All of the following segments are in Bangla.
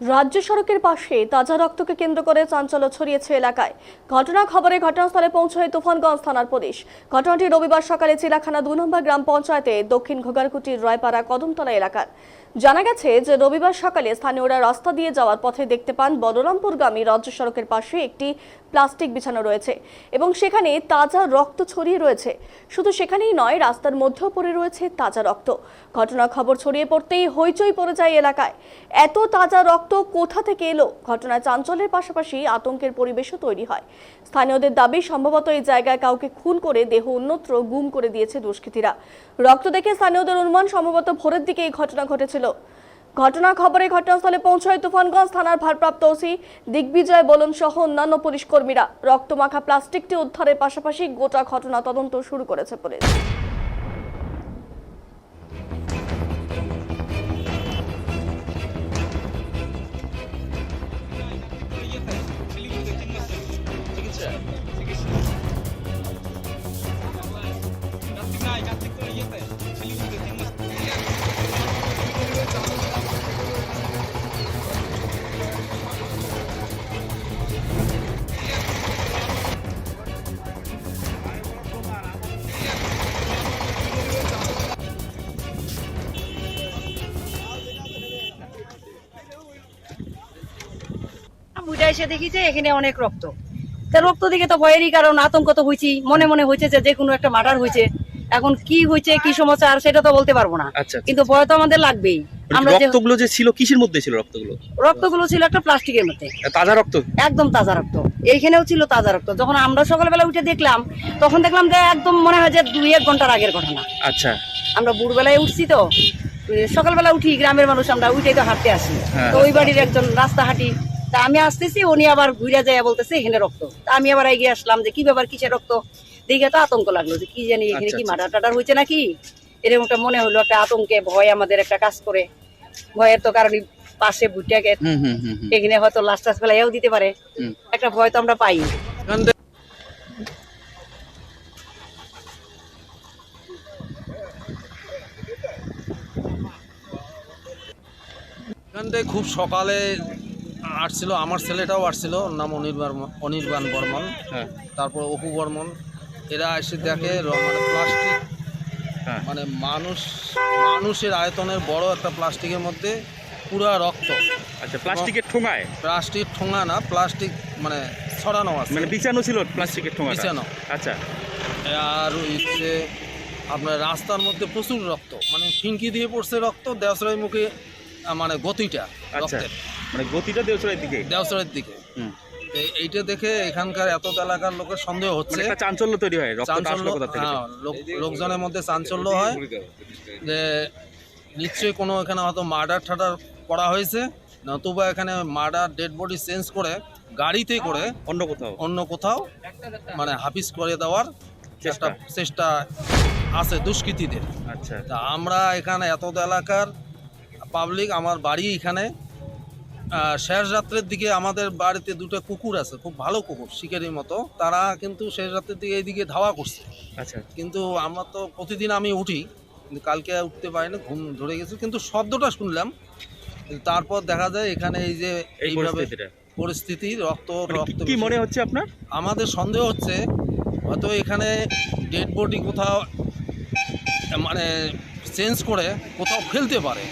রাজ্য সড়কের পাশে তাজা রক্তকে কেন্দ্র করে চাঞ্চল্য ছড়িয়েছে এলাকায়। ঘটনা খবরে ঘটনাস্থলে পৌঁছয় তুফানগঞ্জ থানার পুলিশ। ঘটনাটি রবিবার সকালে চিলাখানা দু নম্বর গ্রাম পঞ্চায়েতে দক্ষিণ ঘোগারকুটির রায়পাড়া কদমতলা এলাকার। জানা গেছে যে রবিবার সকালে স্থানীয়রা রাস্তা দিয়ে যাওয়ার পথে দেখতে পান বলরামপুরগামী রাজ্য সড়কের পাশে একটি প্লাস্টিক বিছানো রয়েছে এবং সেখানে তাজা রক্ত ছড়িয়ে রয়েছে। শুধু সেখানেই নয়, রাস্তার মধ্যেও পড়ে রয়েছে তাজা রক্ত। ঘটনার খবর ছড়িয়ে পড়তেই হইচই পড়ে যায় এলাকায়। এত তাজা রক্ত কোথা থেকে এলো? ঘটনায় চাঞ্চল্যের পাশাপাশি আতঙ্কের পরিবেশও তৈরি হয়। স্থানীয়দের দাবি, সম্ভবত এই জায়গায় কাউকে খুন করে দেহ অন্যত্র গুম করে দিয়েছে দুষ্কৃতীরা। রক্ত দেখে স্থানীয়দের অনুমান, সম্ভবত ভোরের দিকে এই ঘটনা ঘটেছিল। ঘটনা খবরে ঘটনাস্থলে পৌঁছায় তুফানগঞ্জ থানার ভারপ্রাপ্ত ওসি দিগ্বিজয় বলুন সহ অন্যান্য পুলিশ কর্মীরা। রক্তমাখা প্লাস্টিকটি উদ্ধারের পাশাপাশি গোটা ঘটনা তদন্ত শুরু করেছে পুলিশ। বুঝা এসে দেখি যে এখানে অনেক রক্ত। তা রক্ত দিকে তো ভয়েরই কারণ আতঙ্ক তো হয়েছি মনে মনে হয়েছে যে যে কোনো একটা মার্ডার হয়েছে এখন কি হয়েছে কি সমস্যা আর সেটা তো বলতে পারব না। আচ্ছা আচ্ছা। কিন্তু ভয় তো আমাদের লাগবেই। আমরা রক্তগুলো যে ছিল কিসের মধ্যে ছিল রক্তগুলো? রক্তগুলো ছিল একটা প্লাস্টিকের মধ্যে। তাজা রক্ত? একদম তাজা রক্ত। এইখানেও ছিল তাজা রক্ত। যখন আমরা সকালবেলা উঠে দেখলাম তখন দেখলাম যে একদম মনে হয় যে দুই এক ঘণ্টার আগের ঘটনা। আচ্ছা। আমরা ভোরবেলায় উঠছি তো সকালবেলা উঠি গ্রামের মানুষ আমরা উঠেই তো হাঁটতে আসি। হ্যাঁ। তো ওই বাড়ির একজন রাস্তা হাঁটি তা আমি আসতেছি উনি আবার ঘুরে যায় বলতেছে এখানে রক্ত। তা আমি আবার এগিয়ে আসলাম যে কি ব্যাপার কিসের রক্ত? দেখে তো আতঙ্ক লাগল যে কি জানি এখানে আচ্ছা, কি আচ্ছা। মার্ডার টাটার হয়েছে নাকি? এরকম একটা মনে হলো একটা আতঙ্কে ভয় আমাদের একটা কাজ করে। ভয়ের তো কারণ পাশে ভুট্টা গেট হুম হুম হুম হুম। এখানে হয়তো লাস্ট টাস ফেলাইও দিতে পারে। একটা ভয় তো আমরা পাই। খুব সকালে আসছিল আমার ছেলেটাও আসছিল ওর নাম অনির্বাণ অনির্বাণ বর্মন। হ্যাঁ। তারপর অপু বর্মন। এরা এসে দেখে মানে প্লাস্টিক হ্যাঁ। মানে মানুষ মানুষের আয়তনের বড় একটা প্লাস্টিকের মধ্যে পুরা রক্ত। আচ্ছা প্লাস্টিকের ঠোঙায়? প্লাস্টিক ঠোঙা না প্লাস্টিক মানে ছড়ানো আছে। মানে বিছানো ছিল প্লাস্টিকের ঠোঙা বিছানো। আচ্ছা। আর হচ্ছে আপনার রাস্তার মধ্যে প্রচুর রক্ত মানে ফিনকি দিয়ে পড়ছে রক্ত দেওসরাই মুখে মানে গতিটা আচ্ছা রক্তের। মানে গতিটা দেওচড়ার দিকে? দেওসরের দিকে। হুম। এইটা দেখে এখানকার এত এলাকার লোকের সন্দেহ মানে হচ্ছে চাঞ্চল্য তৈরি হয় চাঞ্চল্য হ্যাঁ, লোক- লোকজনের মধ্যে চাঞ্চল্য হয় যে নিশ্চয়ই কোনো এখানে হয়তো মার্ডার টার্ডার করা হয়েছে নতুবা এখানে মার্ডার ডেড বডি চেঞ্জ করে গাড়িতে করে অন্য কোথাও? অন্য কোথাও মানে হাফিজ করে দেওয়ার চেষ্টা। চেষ্টা আছে দুষ্কৃতীদের। আচ্ছা। তা আমরা এখানে এত এলাকার পাবলিক আমার বাড়ি এখানে। শেষ রাত্রের দিকে আমাদের বাড়িতে দুটো কুকুর আছে খুব ভালো কুকুর শিকারির মতো। তারা কিন্তু শেষ রাত্রের দিকে এইদিকে ধাওয়া করছে। আচ্ছা। কিন্তু আমরা তো প্রতিদিন আমি উঠি কিন্তু কালকে উঠতে পারিনি ঘুম ধরে গেছে। কিন্তু শব্দটা শুনলাম তারপর দেখা যায় এখানে এই যে এই এইভাবে পরিস্থিতি রক্ত মানে রক্ত কি- কি মনে হচ্ছে আপনার? আমাদের সন্দেহ হচ্ছে হয়তো এখানে ডেড বডি কোথাও মানে চেঞ্জ করে কোথাও ফেলতে পারে।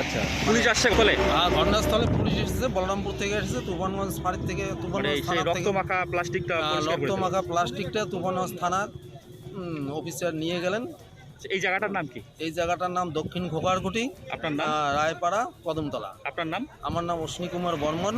আচ্ছা। পুলিশ আসছে বলে আর ঘটনাস্থলে পুলিশ এসেছে বলরামপুর থেকে এসেছে তুফানগঞ্জ ফাঁড়ির থেকে মানে তুফানগঞ্জ থানা থেকে। মাখা প্লাস্টিকটা প্লাস্টিকটা তুফানগঞ্জ থানার অফিসার নিয়ে গেলেন। আচ্ছা, এই জায়গাটার নাম কি? এই জায়গাটার নাম দক্ষিণ ঘোকারকুটি আপনার নাম? রায়পাড়া কদমতলা আপনার নাম? আমার নাম অশ্বিনী কুমার বর্মন।